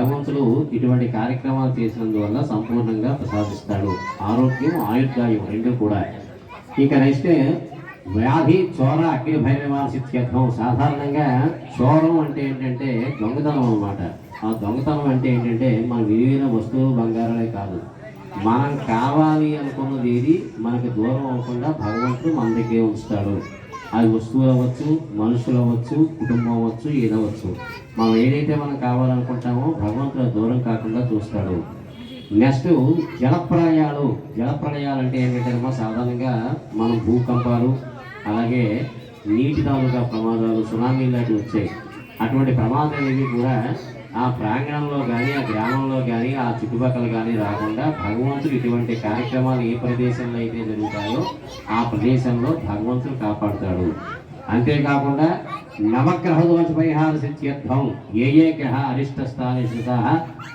భగవంతుడు ఇటువంటి కార్యక్రమాలు చేసినందువల్ల సంపూర్ణంగా ప్రసాదిస్తాడు. ఆరోగ్యం ఆయుర్దాయం రెండు కూడా. ఇక నెక్స్ట్ వ్యాధి చోర అగ్ని భైరవాసిత్యర్థం సాధారణంగా చోరం అంటే ఏంటంటే దొంగతనం అన్నమాట. ఆ దొంగతనం అంటే ఏంటంటే మన విలువైన వస్తువులు బంగారాలే కాదు. మనం కావాలి అనుకున్నది ఏది? మనకి దూరం అవ్వకుండా భగవంతుడు మన దగ్గరే ఉంచుతాడు. అది వస్తువులు అవ్వచ్చు మనుషులు అవ్వచ్చు కుటుంబం అవ్వచ్చు ఏదవచ్చు మనం ఏదైతే మనం కావాలనుకుంటామో భగవంతుడు దూరం కాకుండా చూస్తాడు. నెక్స్ట్ జలప్రళయాలు జలప్రళయాలు అంటే ఏంటంటే సాధారణంగా మనం భూకంపాలు అలాగే నీటి తాలూకా ప్రమాదాలు సునామీ లాంటివి వచ్చాయి. అటువంటి ప్రమాదాలు ఏవి కూడా ఆ ప్రాంగణంలో కానీ ఆ గ్రామంలో కానీ ఆ చుట్టుపక్కల కానీ రాకుండా భగవంతుడు ఇటువంటి కార్యక్రమాలు ఏ ప్రదేశంలో అయితే జరుగుతాయో ఆ ప్రదేశంలో భగవంతుడు కాపాడుతాడు. అంతేకాకుండా నవగ్రహ దోష పరిహార సిద్ధ్యర్థం ఏ ఏ గ్రహ అరిష్ట స్థాని శ్రుత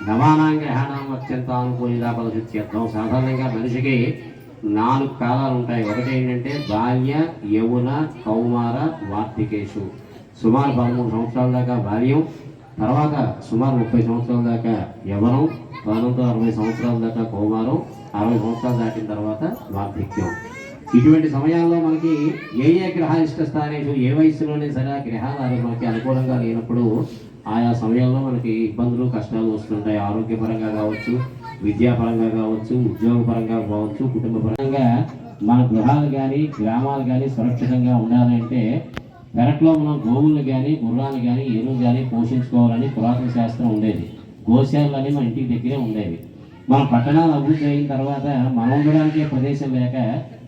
నవానాం గ్రహాణం అత్యంత అనుకూలిత ఫల సిద్ధ్యర్థం సాధారణంగా మనిషికి నాలుగు కాలాలు ఉంటాయి ఒకటి ఏంటంటే బాల్య యౌవన కౌమార వార్తికేశు. సుమారు పదమూడు సంవత్సరాల దాకా బాల్యం. తర్వాత సుమారు ముప్పై సంవత్సరాల దాకా యవనం తదనంతరం అరవై సంవత్సరాల దాకా కౌమారం అరవై సంవత్సరాలు దాటిన తర్వాత వార్ధక్యం. ఇటువంటి సమయాల్లో మనకి ఏ ఏ గ్రహాలిష్ట స్థానేషు ఏ వయసులోనే సరే ఆ గ్రహాలు అవి మనకి అనుకూలంగా లేనప్పుడు ఆయా సమయాల్లో మనకి ఇబ్బందులు కష్టాలు వస్తుంటాయి. ఆరోగ్యపరంగా కావచ్చు విద్యాపరంగా కావచ్చు ఉద్యోగపరంగా కావచ్చు కుటుంబపరంగా మన గృహాలు కానీ గ్రామాలు కానీ సురక్షితంగా ఉండాలంటే పెరట్లో మనం గోవుల్ని కానీ గుర్రాలు కానీ ఎరువు కానీ పోషించుకోవాలని పురాతన శాస్త్రం ఉండేది. గోశాలన్నీ మన ఇంటికి దగ్గరే ఉండేవి. మన పట్టణాలు అభివృద్ధి అయిన తర్వాత మనం ఉండడానికి ప్రదేశం లేక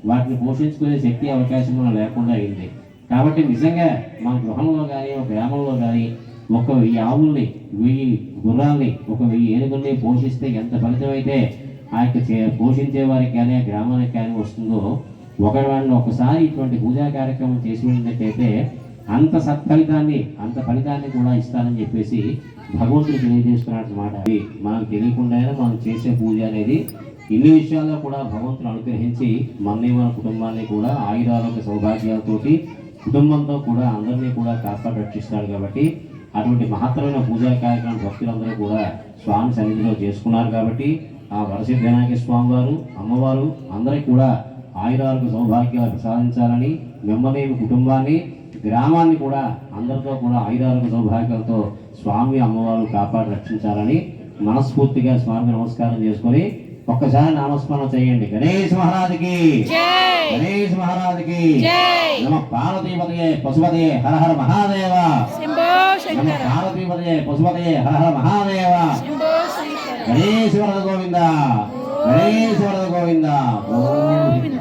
వాటిని పోషించుకునే శక్తి అవకాశం మనం లేకుండా అయింది. కాబట్టి నిజంగా మన గృహంలో కానీ ఒక గ్రామంలో కానీ ఒక వెయ్యి ఆవుల్ని వెయ్యి గుర్రాల్ని ఒక వెయ్యి ఏనుగుల్ని పోషిస్తే ఎంత ఫలితం అయితే ఆ యొక్క చే- పోషించే వారికి కానీ ఆ గ్రామానికి కానీ వస్తుందో ఒకవేళ ఒకసారి ఇటువంటి పూజా కార్యక్రమం చేసి ఉన్నట్టయితే అంత సత్ఫలితాన్ని అంత ఫలితాన్ని కూడా ఇస్తానని చెప్పేసి భగవంతుడు తెలియజేస్తున్నాడు అన్నమాట అది మనకు తెలియకుండానే మనం చేసే పూజ అనేది ఇన్ని విషయాల్లో కూడా భగవంతుడు అనుగ్రహించి మనని మన కుటుంబాన్ని కూడా ఆయురారోగ్య సౌభాగ్యాలతోటి కుటుంబంతో కూడా అందరినీ కూడా కాపాడు రక్షిస్తాడు కాబట్టి అటువంటి మహత్తరమైన పూజా కార్యక్రమం భక్తులందరూ కూడా స్వామి సన్నిధిలో చేసుకున్నారు కాబట్టి ఆ వరసిద్ధ వినాయక స్వామి వారు అమ్మవారు అందరికీ కూడా ఆయురాలకు సౌభాగ్యాలు ప్రసాదించాలని మిమ్మల్ని కుటుంబాన్ని గ్రామాన్ని కూడా అందరితో కూడా ఆయురాలకు సౌభాగ్యాలతో స్వామి అమ్మవారు కాపాడి రక్షించాలని మనస్ఫూర్తిగా స్వామి నమస్కారం చేసుకొని ఒక్కసారి నామస్మరణ చేయండి. గణేష్ మహారాజుకి! గణేష్ మహారాజుకి! నమ పార్వతీపతయే పశుపతయే హర హర మహాదేవ నమ పార్వతీపతయే పశుపతయే హర హర మహాదేవ గణేశ్వర గోవింద! హరే శరణ గోవింద గోవింద